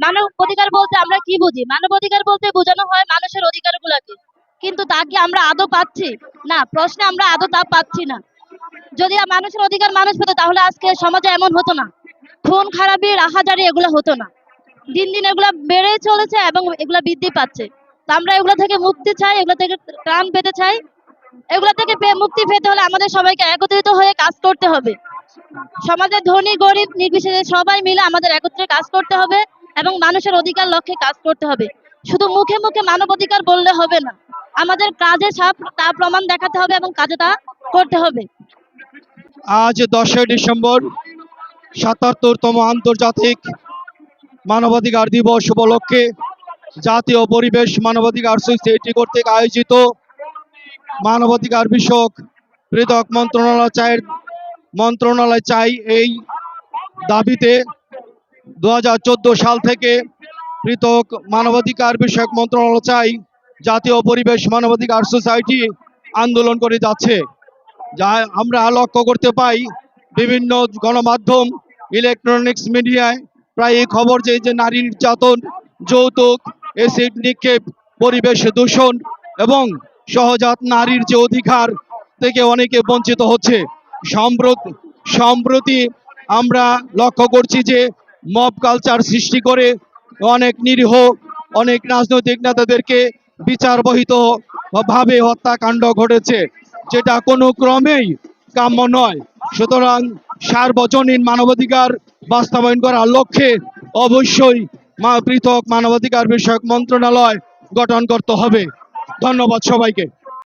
মানব অধিকার বলতে আমরা কি বুঝি? মানব অধিকার বলতে বোঝানো হয় মানুষের অধিকারগুলোকে। কিন্তু তা কি আমরা আদৌ পাচ্ছি? না, প্রশ্নে আমরা আদৌ তা পাচ্ছি না। যদি মানুষের অধিকার মানুষ পেতো তাহলে আজকে সমাজে এমন হতো না। খুন, খারাপি, রাহাজারি এগুলো হতো না। দিন দিন এগুলো বেড়ে চলেছে এবং এগুলো বৃদ্ধি পাচ্ছে। তো আমরা এগুলো থেকে মুক্তি চাই, এগুলো থেকে ত্রাণ পেতে চাই। এগুলো থেকে মুক্তি পেতে হলে আমাদের সবাইকে একত্রিত হয়ে কাজ করতে হবে। সমাজের ধনী, গরিব, নির্বিশেষে সবাই মিলে আমাদের একত্রে কাজ করতে হবে। এবং মানুষের অধিকার লক্ষ্যে কাজ করতে হবে। শুধু মুখে মুখে মানব অধিকার বললে হবে না, আমাদের কাজে সাপ, তা প্রমাণ দেখাতে হবে এবং কাজে তা করতে হবে। আজ দশই ডিসেম্বর সাতাত্তরতম আন্তর্জাতিক মানবাধিকার দিবস উপলক্ষে জাতীয় পরিবেশ মানবাধিকার সোসাইটি কর্তৃক আয়োজিত মানবাধিকার বিষয়ক পৃথক মন্ত্রণালয় চায়ের মন্ত্রণালয় চাই এই দাবিতে দু হাজার চোদ্দ সাল থেকে পৃথক মানবাধিকার বিষয়ক মন্ত্রণালয় চাই, জাতীয় পরিবেশ মানবাধিকার সোসাইটি আন্দোলন করে যাচ্ছে। যা আমরা লক্ষ্য করতে পাই, বিভিন্ন গণমাধ্যম ইলেকট্রনিক্স মিডিয়ায় প্রায় এই খবর যে যে নারী নির্যাতন, যৌতুক এসিড নিক্ষেপ, পরিবেশ দূষণ এবং সহজাত নারীর যে অধিকার থেকে অনেকে বঞ্চিত হচ্ছে। সম্প্রতি সম্প্রতি আমরা লক্ষ্য করছি যে মব কালচার সৃষ্টি করে অনেক নিরীহ, অনেক রাজনৈতিক নেতাদেরকে বিচার বহিত ভাবে হত্যাকাণ্ড ঘটেছে, যেটা কোনো ক্রমেই কাম্য নয়। সুতরাং সার্বজনীন মানবাধিকার বাস্তবায়ন করার লক্ষ্যে অবশ্যই পৃথক মানবাধিকার বিষয়ক মন্ত্রণালয় গঠন করতে হবে। ধন্যবাদ সবাইকে।